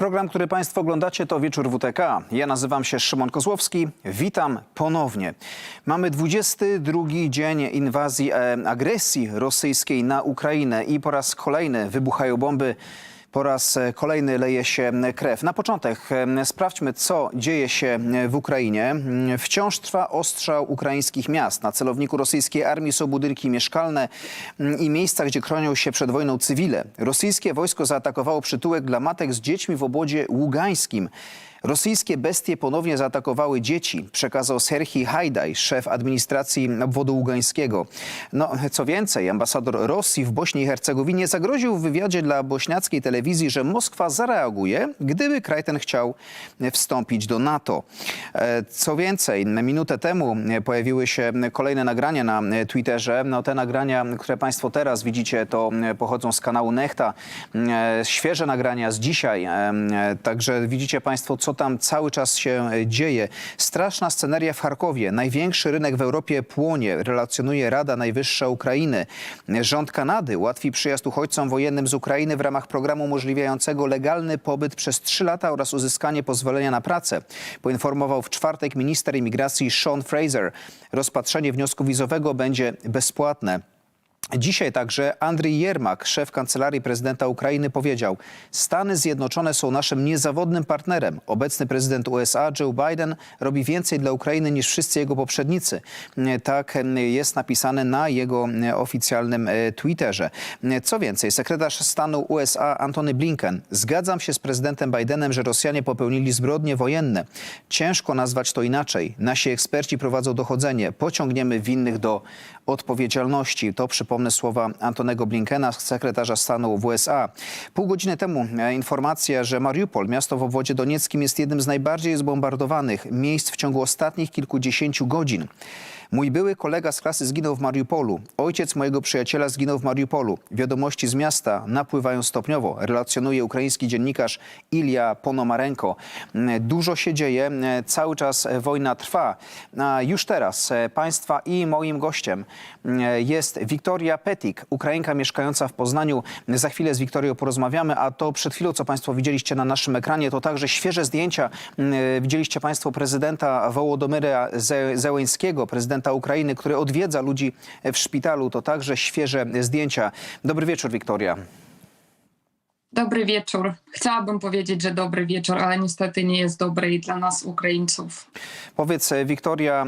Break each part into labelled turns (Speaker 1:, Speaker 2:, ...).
Speaker 1: Program, który Państwo oglądacie to Wieczór WTK. Ja nazywam się Szymon Kozłowski. Witam ponownie. Mamy 22 dzień inwazji, e, agresji rosyjskiej na Ukrainę i po raz kolejny wybuchają bomby. Po raz e, kolejny leje się krew. Na początek sprawdźmy, co dzieje się w Ukrainie. Wciąż trwa ostrzał ukraińskich miast. Na celowniku rosyjskiej armii są budynki mieszkalne i miejsca, gdzie chronią się przed wojną cywile. Rosyjskie wojsko zaatakowało przytułek dla matek z dziećmi w obwodzie ługańskim. Rosyjskie bestie ponownie zaatakowały dzieci, przekazał Serhii Hajdaj, szef administracji obwodu ługańskiego. No, co więcej, ambasador Rosji w Bośni i Hercegowinie zagroził w wywiadzie dla bośniackiej telewizji, że Moskwa zareaguje, gdyby kraj ten chciał wstąpić do NATO. E, Co więcej, minutę temu pojawiły się kolejne nagrania na Twitterze. No, te nagrania, które Państwo teraz widzicie, to pochodzą z kanału Nechta. E, Świeże nagrania z dzisiaj. E, Także widzicie Państwo, co tam cały czas się dzieje. Straszna sceneria w Charkowie. Największy rynek w Europie płonie, relacjonuje Rada Najwyższa Ukrainy. Rząd Kanady ułatwi przyjazd uchodźcom wojennym z Ukrainy w ramach programu umożliwiającego legalny pobyt przez trzy lata oraz uzyskanie pozwolenia na pracę. Poinformował w czwartek minister imigracji Sean Fraser. Rozpatrzenie wniosku wizowego będzie bezpłatne. Dzisiaj także Andrii Jermak, szef kancelarii prezydenta Ukrainy, powiedział: Stany Zjednoczone są naszym niezawodnym partnerem. Obecny prezydent USA Joe Biden robi więcej dla Ukrainy niż wszyscy jego poprzednicy. Tak jest napisane na jego oficjalnym e, Twitterze. Co więcej, sekretarz stanu USA Antony Blinken: Zgadzam się z prezydentem Bidenem, że Rosjanie popełnili zbrodnie wojenne. Ciężko nazwać to inaczej. Nasi eksperci prowadzą dochodzenie. Pociągniemy winnych do odpowiedzialności. To przypomnę słowa Antonego Blinkena, sekretarza stanu w USA. Pół godziny temu informacja, że Mariupol, miasto w obwodzie donieckim, jest jednym z najbardziej zbombardowanych miejsc w ciągu ostatnich kilkudziesięciu godzin. Mój były kolega z klasy zginął w Mariupolu. Ojciec mojego przyjaciela zginął w Mariupolu. Wiadomości z miasta napływają stopniowo, relacjonuje ukraiński dziennikarz Ilia Ponomarenko. Dużo się dzieje, cały czas wojna trwa. A już teraz e, państwa i moim gościem mm, jest Wiktoria Petik, Ukrainka mieszkająca w Poznaniu. Za chwilę z Wiktorią porozmawiamy, a to przed chwilą, co państwo widzieliście na naszym ekranie, to także świeże zdjęcia. Mm, Widzieliście państwo prezydenta Wołodomyra Ze- Zełeńskiego, prezydenta Ukrainy, który odwiedza ludzi w szpitalu. To także świeże zdjęcia. Dobry wieczór, Wiktoria.
Speaker 2: Dobry wieczór. Chciałabym powiedzieć, że dobry wieczór, ale niestety nie jest dobry i dla nas, Ukraińców.
Speaker 1: Powiedz, Wiktoria,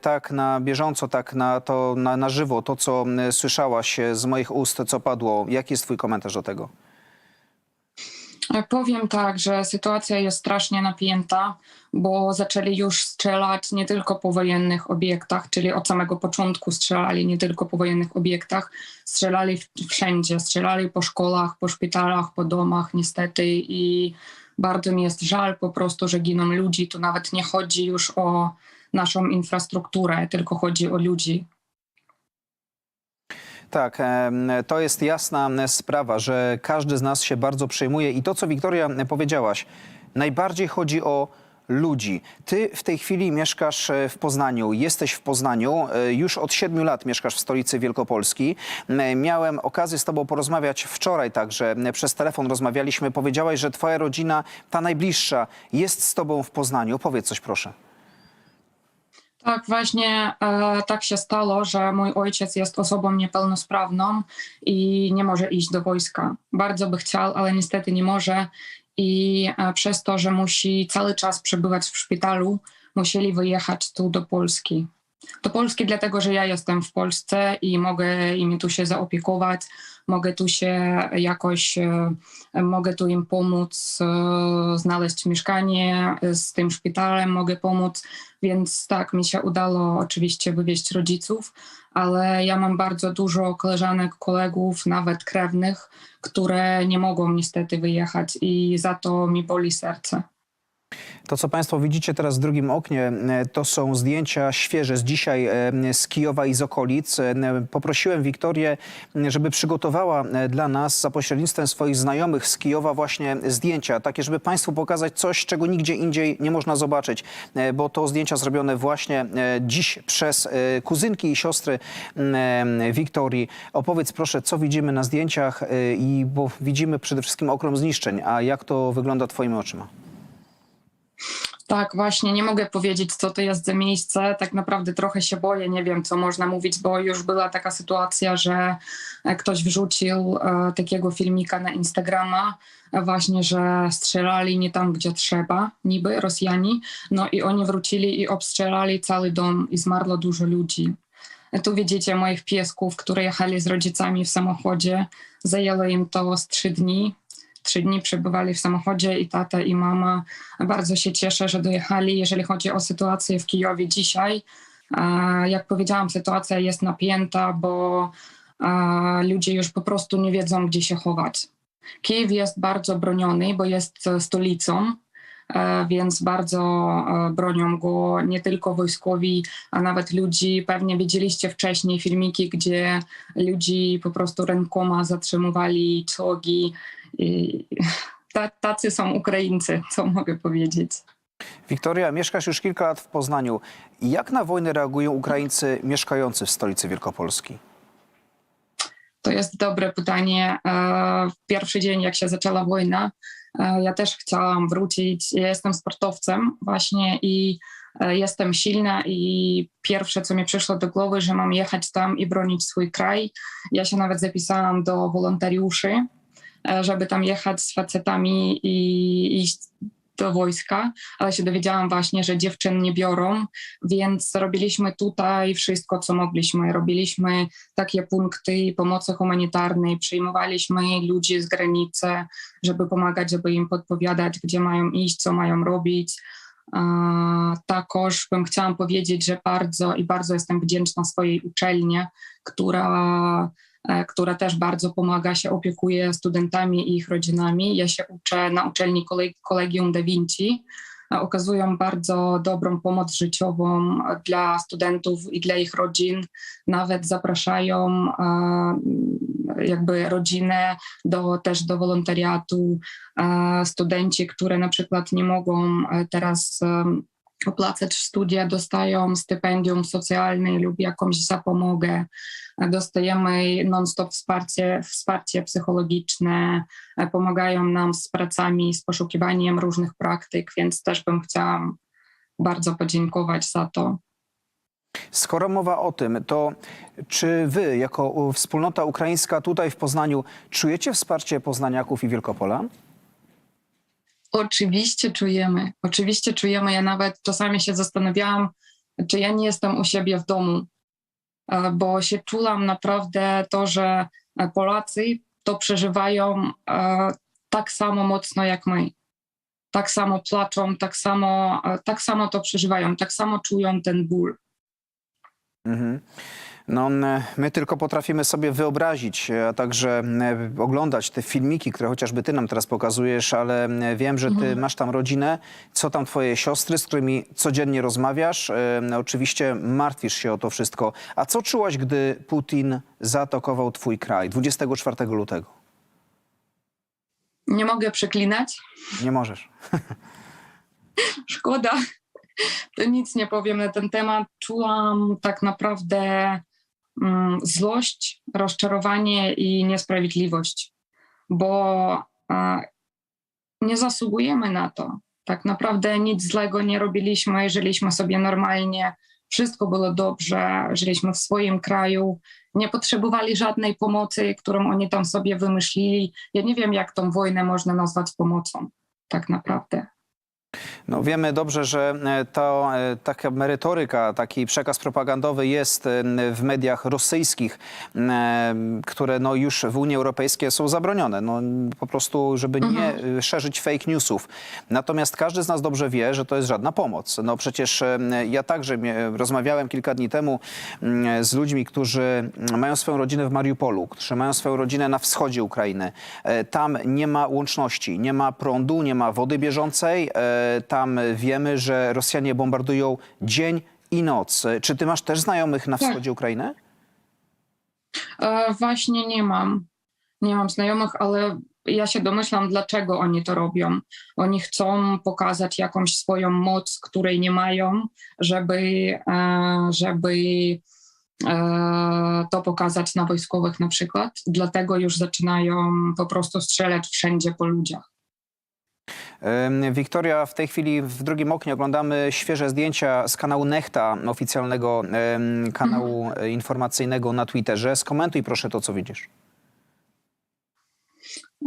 Speaker 1: tak na bieżąco, tak na, to, na, na żywo, to co słyszałaś z moich ust, co padło, jaki jest twój komentarz do tego?
Speaker 2: Powiem tak, że sytuacja jest strasznie napięta, bo zaczęli już strzelać nie tylko po wojennych obiektach, czyli od samego początku strzelali nie tylko po wojennych obiektach, strzelali wszędzie, strzelali po szkołach, po szpitalach, po domach niestety i bardzo mi jest żal po prostu, że giną ludzi. Tu nawet nie chodzi już o naszą infrastrukturę, tylko chodzi o ludzi.
Speaker 1: Tak, to jest jasna sprawa, że każdy z nas się bardzo przejmuje i to, co Wiktoria powiedziałaś, najbardziej chodzi o ludzi. Ty w tej chwili mieszkasz e, w Poznaniu, jesteś w Poznaniu, e, już od siedmiu lat mieszkasz w stolicy Wielkopolski. Miałem okazję z tobą porozmawiać wczoraj także, przez telefon rozmawialiśmy. Powiedziałaś, że twoja rodzina, ta najbliższa, jest z tobą w Poznaniu. Powiedz coś proszę.
Speaker 2: Tak, właśnie e, tak się stało, że mój ojciec jest osobą niepełnosprawną i nie może iść do wojska. Bardzo by chciał, ale niestety nie może. I e, przez to, że musi cały czas przebywać w szpitalu, musieli wyjechać tu do Polski. Do Polski dlatego, że ja jestem w Polsce i mogę im tu się zaopiekować, mogę tu się jakoś, e, mogę tu im pomóc e, znaleźć mieszkanie z tym szpitalem, mogę pomóc więc tak, mi się udało oczywiście wywieźć rodziców, ale ja mam bardzo dużo koleżanek, kolegów, nawet krewnych, które nie mogą niestety wyjechać i za to mi boli serce.
Speaker 1: To, co Państwo widzicie teraz w drugim oknie, e, to są zdjęcia świeże z dzisiaj e, z Kijowa i z okolic. E, Poprosiłem Wiktorię, żeby przygotowała dla nas za pośrednictwem swoich znajomych z Kijowa właśnie zdjęcia, takie, żeby Państwu pokazać coś, czego nigdzie indziej nie można zobaczyć, bo to zdjęcia zrobione właśnie dziś przez kuzynki i siostry m, e, Wiktorii. Opowiedz proszę, co widzimy na zdjęciach, i bo widzimy przede wszystkim okrom zniszczeń, a jak to wygląda Twoimi oczyma?
Speaker 2: Tak, właśnie nie mogę powiedzieć, co to jest za miejsce. Tak naprawdę trochę się boję, nie wiem, co można mówić, bo już była taka sytuacja, że e, ktoś wrzucił e, takiego filmika na Instagrama, e, właśnie, że strzelali nie tam, gdzie trzeba, niby Rosjanie. No i oni wrócili i obstrzelali cały dom i zmarło dużo ludzi. E, Tu widzicie moich piesków, które jechali z rodzicami w samochodzie. Zajęło im to z trzy dni. Trzy dni przebywali w samochodzie i tata i mama. Bardzo się cieszę, że dojechali. Jeżeli chodzi o sytuację w Kijowie dzisiaj, jak powiedziałam, sytuacja jest napięta, bo ludzie już po prostu nie wiedzą, gdzie się chować. Kijów jest bardzo broniony, bo jest e, stolicą, e, więc bardzo e, bronią go nie tylko wojskowi, a nawet ludzi. Pewnie widzieliście wcześniej filmiki, gdzie ludzi po prostu rękoma zatrzymywali czołgi. I ta- tacy są Ukraińcy, co mogę powiedzieć.
Speaker 1: Wiktoria, mieszkasz już kilka lat w Poznaniu. Jak na wojnę reagują Ukraińcy mieszkający w stolicy Wielkopolski?
Speaker 2: To jest dobre pytanie. E, W pierwszy dzień, jak się zaczęła wojna, e, ja też chciałam wrócić. Ja jestem sportowcem właśnie i e, jestem silna i pierwsze, co mi przyszło do głowy, że mam jechać tam i bronić swój kraj. Ja się nawet zapisałam do wolontariuszy, e, żeby tam jechać z facetami i iść do wojska, ale się dowiedziałam właśnie, że dziewczyn nie biorą, więc robiliśmy tutaj wszystko, co mogliśmy. Robiliśmy takie punkty pomocy humanitarnej, przyjmowaliśmy ludzi z granicy, żeby pomagać, żeby im podpowiadać, gdzie mają iść, co mają robić. A, Takoż bym chciała powiedzieć, że bardzo i bardzo jestem wdzięczna swojej uczelni, która, e, która też bardzo pomaga, się opiekuje studentami i ich rodzinami. Ja się uczę na uczelni Collegium Da Vinci. E, Okazują bardzo dobrą pomoc życiową dla studentów i dla ich rodzin. Nawet zapraszają e, jakby rodzinę do, też do wolontariatu. E, Studenci, które na przykład nie mogą e, teraz opłacać studia, dostają stypendium socjalne lub jakąś zapomogę. Dostajemy non-stop wsparcie, wsparcie psychologiczne, pomagają nam z pracami, z poszukiwaniem różnych praktyk, więc też bym chciała bardzo podziękować za to.
Speaker 1: Skoro mowa o tym, to czy wy, jako wspólnota ukraińska tutaj w Poznaniu, czujecie wsparcie poznaniaków i Wielkopolan?
Speaker 2: Oczywiście czujemy, oczywiście czujemy. Ja nawet czasami się zastanawiałam, czy ja nie jestem u siebie w domu, e, bo się czułam naprawdę to, że Polacy to przeżywają e, tak samo mocno jak my. Tak samo płaczą, tak samo, e, tak samo to przeżywają, tak samo czują ten ból.
Speaker 1: Mhm. No, my tylko potrafimy sobie wyobrazić, a także oglądać te filmiki, które chociażby ty nam teraz pokazujesz, ale wiem, że ty masz tam rodzinę. Co tam twoje siostry, z którymi codziennie rozmawiasz? E, Oczywiście martwisz się o to wszystko. A co czułaś, gdy Putin zaatakował twój kraj 24 lutego?
Speaker 2: Nie mogę przeklinać,
Speaker 1: Nie możesz.
Speaker 2: szkoda. To nic nie powiem na ten temat. Czułam tak naprawdę złość, rozczarowanie i niesprawiedliwość, bo e, nie zasługujemy na to. Tak naprawdę nic złego nie robiliśmy, żyliśmy sobie normalnie, wszystko było dobrze, żyliśmy w swoim kraju, nie potrzebowali żadnej pomocy, którą oni tam sobie wymyślili. Ja nie wiem, jak tą wojnę można nazwać pomocą, tak naprawdę.
Speaker 1: No wiemy dobrze, że e, to, e, taka merytoryka, taki przekaz propagandowy jest e, w mediach rosyjskich, które no już w Unii Europejskiej są zabronione. No, po prostu, żeby nie e, szerzyć fake newsów. Natomiast każdy z nas dobrze wie, że to jest żadna pomoc. No przecież ja także rozmawiałem kilka dni temu z ludźmi, którzy mają swoją rodzinę w Mariupolu, którzy mają swoją rodzinę na wschodzie Ukrainy. Tam nie ma łączności, nie ma prądu, nie ma wody bieżącej, Tam wiemy, że Rosjanie bombardują dzień i noc. Czy ty masz też znajomych na
Speaker 2: Tak.
Speaker 1: wschodzie Ukrainy?
Speaker 2: E, Właśnie nie mam. Nie mam znajomych, ale ja się domyślam, dlaczego oni to robią. Oni chcą pokazać jakąś swoją moc, której nie mają, żeby, e, żeby e, to pokazać na wojskowych na przykład. Dlatego już zaczynają po prostu strzelać wszędzie po ludziach.
Speaker 1: Wiktoria, w tej chwili w drugim oknie oglądamy świeże zdjęcia z kanału Nechta, oficjalnego em, kanału e, informacyjnego na Twitterze. Skomentuj proszę to, co widzisz.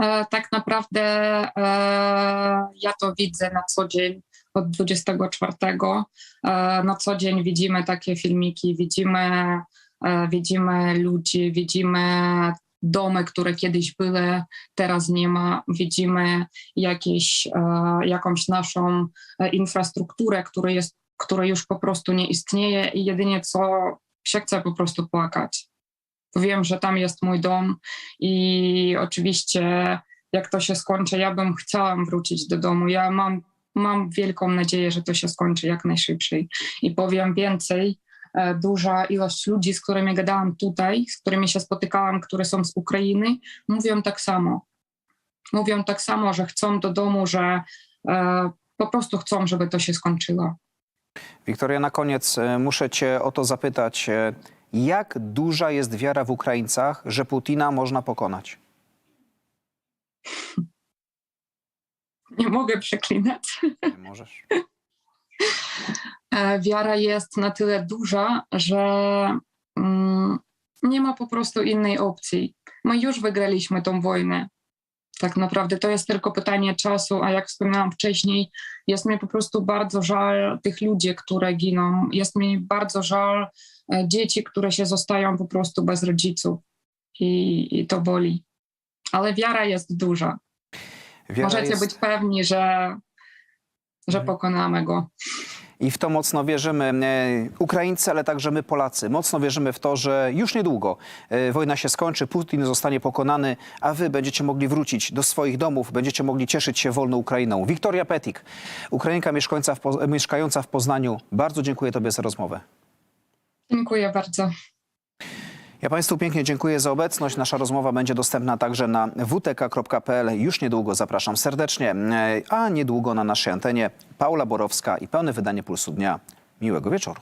Speaker 2: E, tak naprawdę e, ja to widzę na co dzień od 24. E, na co dzień widzimy takie filmiki, widzimy, e, widzimy ludzi, widzimy domy, które kiedyś były, teraz nie ma, widzimy jakieś, e, jakąś naszą e, infrastrukturę, która, jest, która już po prostu nie istnieje i jedynie co się chce po prostu płakać. Wiem, że tam jest mój dom i oczywiście jak to się skończy, ja bym chciała wrócić do domu. Ja mam, mam wielką nadzieję, że to się skończy jak najszybciej. I powiem więcej, duża ilość ludzi, z którymi gadałam tutaj, z którymi się spotykałam, które są z Ukrainy, mówią tak samo. Mówią tak samo, że chcą do domu, że e, po prostu chcą, żeby to się skończyło.
Speaker 1: Wiktoria, na koniec e, muszę cię o to zapytać. e, Jak duża jest wiara w Ukraińcach, że Putina można pokonać?
Speaker 2: Nie mogę przeklinać.
Speaker 1: Nie możesz.
Speaker 2: e, wiara jest na tyle duża, że mm, nie ma po prostu innej opcji. My już wygraliśmy tą wojnę. Tak naprawdę to jest tylko pytanie czasu, a jak wspominałam wcześniej, jest mi po prostu bardzo żal tych ludzi, które giną. Jest mi bardzo żal e, dzieci, które się zostają po prostu bez rodziców i, i to boli. Ale wiara jest duża.
Speaker 1: Wiara
Speaker 2: Możecie
Speaker 1: jest...
Speaker 2: być pewni, że, że pokonamy go.
Speaker 1: I w to mocno wierzymy. E, Ukraińcy, ale także my Polacy. Mocno wierzymy w to, że już niedługo e, wojna się skończy, Putin zostanie pokonany, a wy będziecie mogli wrócić do swoich domów, będziecie mogli cieszyć się wolną Ukrainą. Wiktoria Petik, Ukrainka mieszkająca w, Po- mieszkająca w Poznaniu. Bardzo dziękuję tobie za rozmowę.
Speaker 2: Dziękuję bardzo.
Speaker 1: Ja Państwu pięknie dziękuję za obecność. Nasza rozmowa będzie dostępna także na wtk.pl. Już niedługo zapraszam serdecznie, E, a niedługo na naszej antenie Paula Borowska i pełne wydanie Pulsu Dnia. Miłego wieczoru.